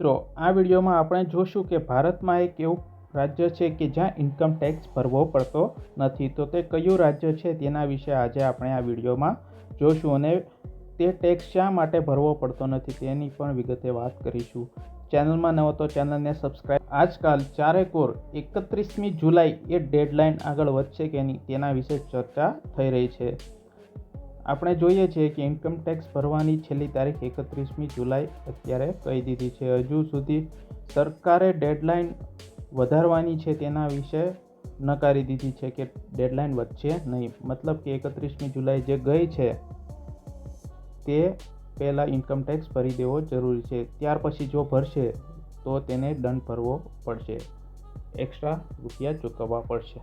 મિત્રો, આ વિડીયોમાં આપણે જોશું કે ભારતમાં એક એવું રાજ્ય છે કે જ્યાં ઇન્કમ ટેક્સ ભરવો પડતો નથી. તો તે કયું રાજ્ય છે તેના વિશે આજે આપણે આ વિડીયોમાં જોશું અને તે ટેક્સ શા માટે ભરવો પડતો નથી તેની પણ વિગતે વાત કરીશું. ચેનલમાં નવો તો ચેનલને સબસ્ક્રાઈબ આજકાલ ચારેકોર એકત્રીસમી જુલાઈ એ ડેડલાઇન આગળ વધશે કે નહીં તેના વિશે ચર્ચા થઈ રહી છે. આપણે જોઈએ છીએ કે ઇન્કમ ટેક્સ ભરવાની છેલ્લી તારીખ એકત્રીસમી જુલાઈ અત્યારે કહી દીધી છે. હજુ સુધી સરકારે ડેડલાઇન વધારવાની છે તેના વિશે નકારી દીધી છે કે ડેડલાઇન વધશે નહીં. મતલબ કે એકત્રીસમી જુલાઈ જે ગઈ છે તે પહેલાં ઇન્કમ ટેક્સ ભરી દેવો જરૂરી છે. ત્યાર પછી જો ભરશે, તો તેને દંડ ભરવો પડશે. એક્સ્ટ્રા રૂપિયા ચૂકવવા પડશે.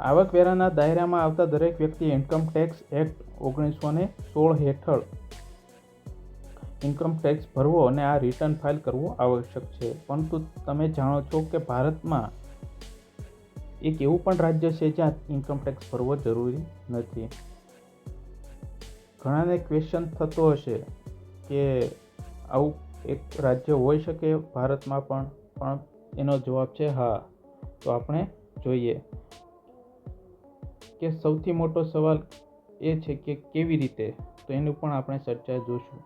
આવકવેરાના દાયરામાં આવતા દરેક વ્યક્તિ ઇન્કમ ટેક્સ એક્ટ ઓગણીસો ને સોળ હેઠળ ઇન્કમ ટેક્સ ભરવો અને આ રિટર્ન ફાઇલ કરવું આવશ્યક છે. પરંતુ તમે જાણો છો કે ભારતમાં એક એવું પણ રાજ્ય છે જ્યાં ઇન્કમ ટેક્સ ભરવો જરૂરી નથી. ઘણાને ક્વેશ્ચન થતો હશે કે આવું એક રાજ્ય હોઈ શકે, ભારતમાં પણ પણ એનો જવાબ છે હા. તો આપણે જોઈએ કે સૌથી મોટો સવાલ એ છે કે કેવી રીતે? તો એનું પણ આપણે ચર્ચા જોશું.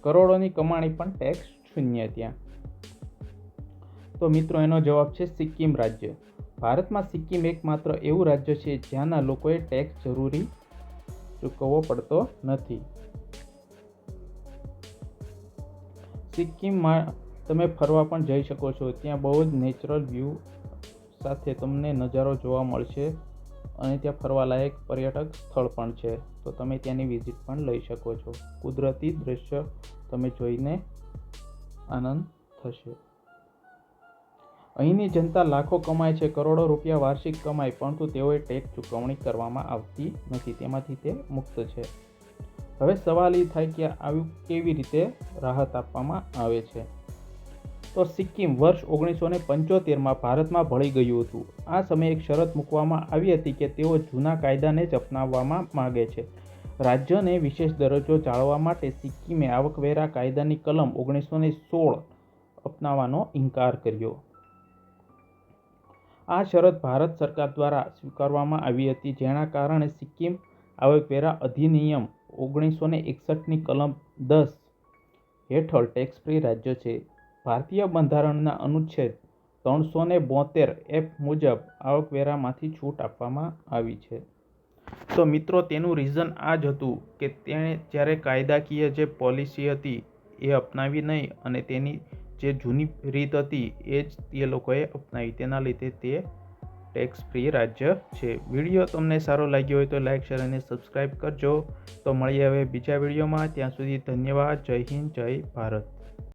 કરોડોની કમાણી પણ ટેક્સ શૂન્ય ત્યાં. તો મિત્રો, એનો જવાબ છે સિક્કિમ રાજ્ય. ભારતમાં સિક્કિમ એકમાત્ર એવું રાજ્ય છે જ્યાંના લોકોએ ટેક્સ જરૂરી ચૂકવવો પડતો નથી. સિક્કિમમાં તમે ફરવા પણ જઈ શકો છો. ત્યાં બહુ જ નેચરલ વ્યૂ સાથે તમને નજારો જોવા મળશે અને ત્યાં ફરવાલાયક પર્યટક સ્થળ પણ છે. તો તમે ત્યાંની વિઝિટ પણ લઈ શકો છો. કુદરતી દૃશ્ય તમે જોઈને આનંદ થશે. અહીંની જનતા લાખો કમાય છે, કરોડો રૂપિયા વાર્ષિક કમાય, પરંતુ તેઓએ ટેક્સ ચૂકવણી કરવામાં આવતી નથી. તેમાંથી તે મુક્ત છે. હવે સવાલ એ થાય કે આવું કેવી રીતે રાહત આપવામાં આવે છે? તો સિક્કિમ વર્ષ ઓગણીસો ને પંચોતેરમાં ભારતમાં ભળી ગયું હતું. આ સમયે એક શરત મૂકવામાં આવી હતી કે તેઓ જૂના કાયદાને જ અપનાવવામાં માગે છે. રાજ્યને વિશેષ દરજ્જો જાળવવા માટે સિક્કિમે આવકવેરા કાયદાની કલમ ઓગણીસો ને સોળ અપનાવવાનો ઇનકાર કર્યો. આ શરત ભારત સરકાર દ્વારા સ્વીકારવામાં આવી હતી, જેના કારણે સિક્કિમ આવકવેરા અધિનિયમ ઓગણીસો ને એકસઠની કલમ દસ હેઠળ ટેક્સ ફ્રી રાજ્ય છે. ભારતીય બંધારણના અનુચ્છેદ ત્રણસો ને બોતેર એફ મુજબ આવકવેરામાંથી છૂટ આપવામાં આવી છે. તો મિત્રો, તેનું રીઝન આ જ હતું કે તેણે જ્યારે કાયદાકીય જે પોલિસી હતી એ અપનાવી નહીં અને તેની જે જૂની રીત હતી, એ જ તે લોકોએ અપનાવી. તેના લીધે તે ટેક્સ ફ્રી રાજ્ય છે. વીડિયો તમને સારો લાગ્યો હોય તો લાઈક શેર અને સબસ્ક્રાઈબ કરજો. તો મળીએ હવે બીજા વિડીયોમાં. ત્યાં સુધી ધન્યવાદ. જય હિન્દ, જય ભારત.